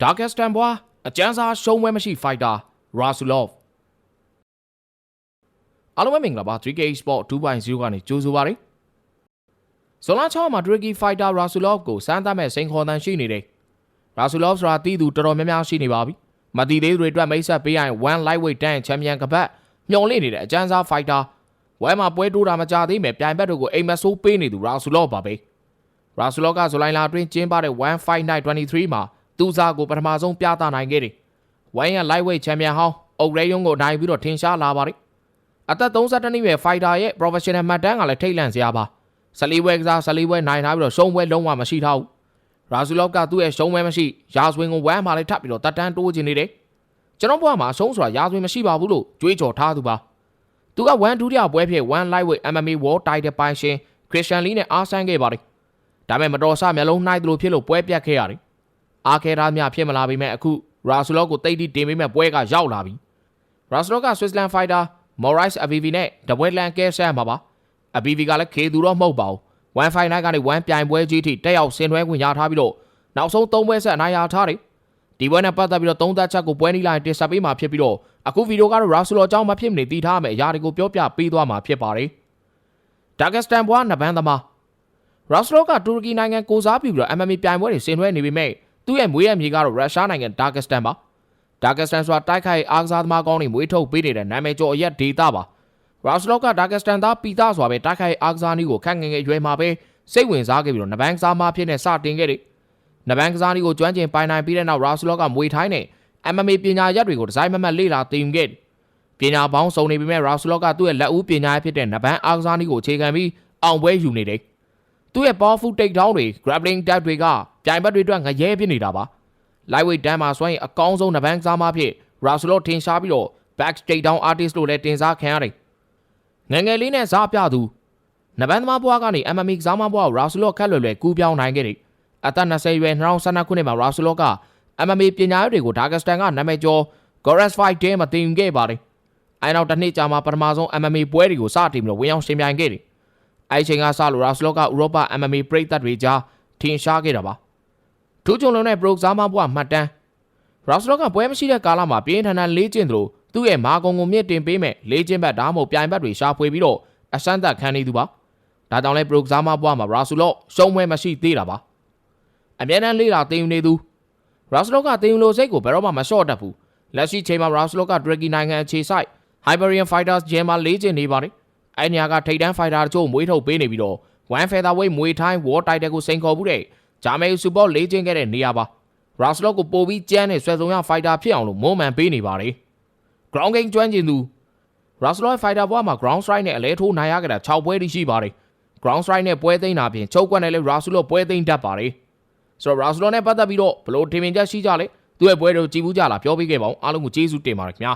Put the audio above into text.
ဒါဂက်စတန်ဘွားအကျန်းစားရှုံးပွဲမရှိဖိုက်တာရာဆူလော့အားလုံးပဲမင်္ဂလာပါ 3K Sport 2.0ကနေကြိုဆိုပါရစေဇွန်လ6မှာ Tricky Fighter Rasulov ကိုစမ်းသပ်မဲ့စိန်ခေါ်တန်ရှိနေတယ် Rasulov ဆိုတာတီးသူတော်တော်များများရှိနေပါပြီမတီသေးသူတွေအတွက်မိတ်ဆက်ပေးရရင် one lightweight တန်းချန်ပီယံကပတ်မျော်လင့်နေတဲ့အကျန်းစား fighter ဝဲမှာပွဲတိုးတာမကြသေးမယ်ပြိုင်ဘက်တို့ကိုအိမ်မက်ဆိုးပေးနေသူ Rasulov ပါပဲရာဆူလော့ကဇူလိုင်လအတွင်းကျင်းပတဲ့1 Fight Night 23မှာ သူစားကိုပထမဆုံးပြသနိုင်ခဲ့တယ်။ဝိုင်းရ lightweight champion ဟောင်းအုတ်ရဲယုံကိုနိုင်ပြီးတော့ထင်ရှားလာပါတယ်။အသက်32နှစ်ရွယ် fighter ရဲ့ professional မှတ်တမ်းကလည်းထိတ်လန့်စရာပါ။ဆလီဝဲကစားဆလီဝဲနိုင်ထားပြီးတော့ရှုံးပွဲလုံးဝမရှိထားဘူး။ရာဆူလော့ကသူ့ရဲ့ရှုံးပွဲမရှိရာဇဝင်ကိုဝမ်းမှာလည်းထပ်ပြီးတော့တက်တန်းတိုးချင်နေတယ်။ကျွန်တော်ဘွားမှာအဆုံးဆိုတာရာဇဝင်မရှိပါဘူးလို့ကြွေးကြော်ထားသူပါ။သူက1ဒုတိယပွဲဖြစ်1 lightweight MMA World Title ပိုင်ရှင်ခရစ်စတန်လီနဲ့အားဆိုင်ခဲ့ပါတယ်။ဒါပေမဲ့မတော်ဆမျက်လုံးနှိုက်သလိုဖြစ်လို့ပွဲပြတ်ခဲ့ရတယ်။ အားခဲသားများဖြစ်မလာပေမဲ့အခုရာဆူလော့ကိုတိတ်တိတင်ပေးမဲ့ပွဲကရောက်လာပြီ။ရာဆူလော့ကဆွစ်ဇလန်ဖိုက်တာမော်ရိုက်စ်အဘီဗီနဲ့ဒပွဲလန်ကဲဆန်မှာပါ။အဘီဗီကလည်းခေသူတော့မဟုတ်ပါဘူး။1 fight night ကနေ1ပြိုင်ပွဲကြီးထိတက်ရောက်ဆင်နွှဲခွင့်ရထားပြီးတော့နောက်ဆုံး3ပွဲဆက်အနိုင်ရထားတယ်။ဒီပွဲနဲ့ပတ်သက်ပြီးတော့သုံးသက်ချက်ကိုပွဲနီးလိုက်တင်ဆက်ပေးမှာဖြစ်ပြီးတော့အခုဗီဒီယိုကတော့ရာဆူလော့အကြောင်းမဖြစ်မနေသိထားမယ်အရာတွေကိုပြောပြပေးသွားမှာဖြစ်ပါတယ်။ဒါဂက်စတန်ဘွားနဘန်သမားရာစလော့ကတူရကီနိုင်ငံကိုစားပြုပြီးတော့ MMA ပြိုင်ပွဲတွေဆင်နွှဲနေပေမဲ့ သူ့ရဲ့မွေးရမြေကတော့ရုရှားနိုင်ငံဒါဂက်စတန်ပါဒါဂက်စတန်ဆိုတာတိုက်ခိုက်အားကစားသမားကောင်းတွေမွေးထုတ်ပေးနေတဲ့နာမည်ကျော်အရက်ဒေတာပါရာစလော့ကဒါဂက်စတန်သားပီတာဆိုတာပဲတိုက်ခိုက်အားကစားနည်းကိုခက်ငယ်ငယ်အရွယ်မှာပဲစိတ်ဝင်စားခဲ့ပြီးတော့နဘန်ကစားမဖြစ်နေစတင်ခဲ့တယ်နဘန်ကစားနည်းကိုကျွမ်းကျင်ပိုင်နိုင်ပြီးတဲ့နောက်ရာစလော့ကမွေထိုင်းနဲ့ MMA ပညာရပ်တွေကိုဒီဇိုင်းမမတ်လေ့လာသင်ခဲ့တယ်ပညာပေါင်းစုံနေပေမဲ့ရာစလော့ကသူ့ရဲ့လက်ဦးပညာဖြစ်တဲ့နဘန်အားကစားနည်းကိုအခြေခံပြီးအောင်ပွဲယူနေတယ် သူ့ရဲ့ powerful takedown တွေ grappling tap တွေကပြိုင်ဘက်တွေအတွက်ငရဲဖြစ်နေတာပါ lightweight တန်းမှာဆိုရင်အကောင်းဆုံးနဘန်ကစားမဖြစ် Rasulot ထင်ရှားပြီးတော့ back takedown artist လို့လည်းတင်စားခံရတယ်ငယ်ငယ်လေးနဲ့စားပြသူနဘန်သမားဘွားကနေ MMA ကစားမဘွားကို Rasulot ခက်လွယ်လွယ်ကူးပြောင်းနိုင်ခဲ့တယ်အသက်20ရွယ်2012ခုနှစ်မှာ Rasulot က MMA ပညာရပ်တွေကို Dagestan ကနာမည်ကျော် Goras Fight တဲမှာတင်ခဲ့ပါတယ်အဲနောက်တစ်နှစ်ကြာမှပထမဆုံး MMA ပွဲတွေကိုစတင်ပြီးတော့ဝင်ရောက်ရှင်ပြိုင်ခဲ့တယ် အဲ့ဒီချိန်ကစလို့ရာစလော့ကဥရောပ MMA ပရိသတ်တွေကြားထင်ရှားခဲ့တာပါထူးချွန်လုံးတဲ့ပရိုဂရမ်မဘွားမှတ်တမ်းရာစလော့ကပွဲမရှိတဲ့ကာလမှာပြင်းထန်ထန်လေးကျင့်သလိုသူ့ရဲ့မာကုံကိုမြင့်တင်ပေးမဲ့လေးကျင့်ဘက်ဒါမှမဟုတ်ပြိုင်ဘက်တွေရှာဖွေပြီးတော့အစမ်းသက်ခံနေသူပါဒါကြောင့်လဲပရိုဂရမ်မဘွားမှာရာစလော့ရှုံးပွဲမရှိသေးတာပါအမြဲတမ်းလေးလာတင်ယူနေသူရာစလော့ကတင်ယူလို့စိတ်ကိုဘယ်တော့မှမလျှော့တတ်ဘူးလက်ရှိချိန်မှာရာစလော့ကဒရဂီနိုင်ငံအခြေစိုက် Hyperion Fighters Gym မှာလေးကျင့်နေပါတယ် အဲ့နေရာကထိတ်တန်းဖိုက်တာတချို့မွေးထုတ်ပေးနေပြီးတော့1 featherweight မွေးထိုင်း war title ကိုစိန်ခေါ်မှုတဲ့ဂျာမဲစူပေါလေးချင်းခဲ့တဲ့နေရာပါရာစလော့ကိုပိုပြီးကြမ်းတဲ့ဆွဲစုံရဖိုက်တာဖြစ်အောင်လို့မွမ်းမံပေးနေပါတယ် ground game ကျွမ်းကျင်သူရာစလော့ဖိုက်တာဘွားမှာ ground strike နဲ့အလဲထိုးနိုင်ရခဲ့တာ6ပွဲတိရှိပါတယ် ground strike နဲ့ပွဲသိမ်းတာပြင်ချုပ်ကွက်နဲ့လည်းရာစလော့ပွဲသိမ်းတတ်ပါတယ်ဆိုတော့ရာစလော့နဲ့ပတ်သက်ပြီးတော့ဘလို့ထင်မြင်ချက်ရှိကြလဲသူ့ရဲ့ပွဲတွေကိုကြည့်ဘူးကြလားပြောပြခဲ့ပါဦးအားလုံးကိုကျေးဇူးတင်ပါတယ်ခင်ဗျာ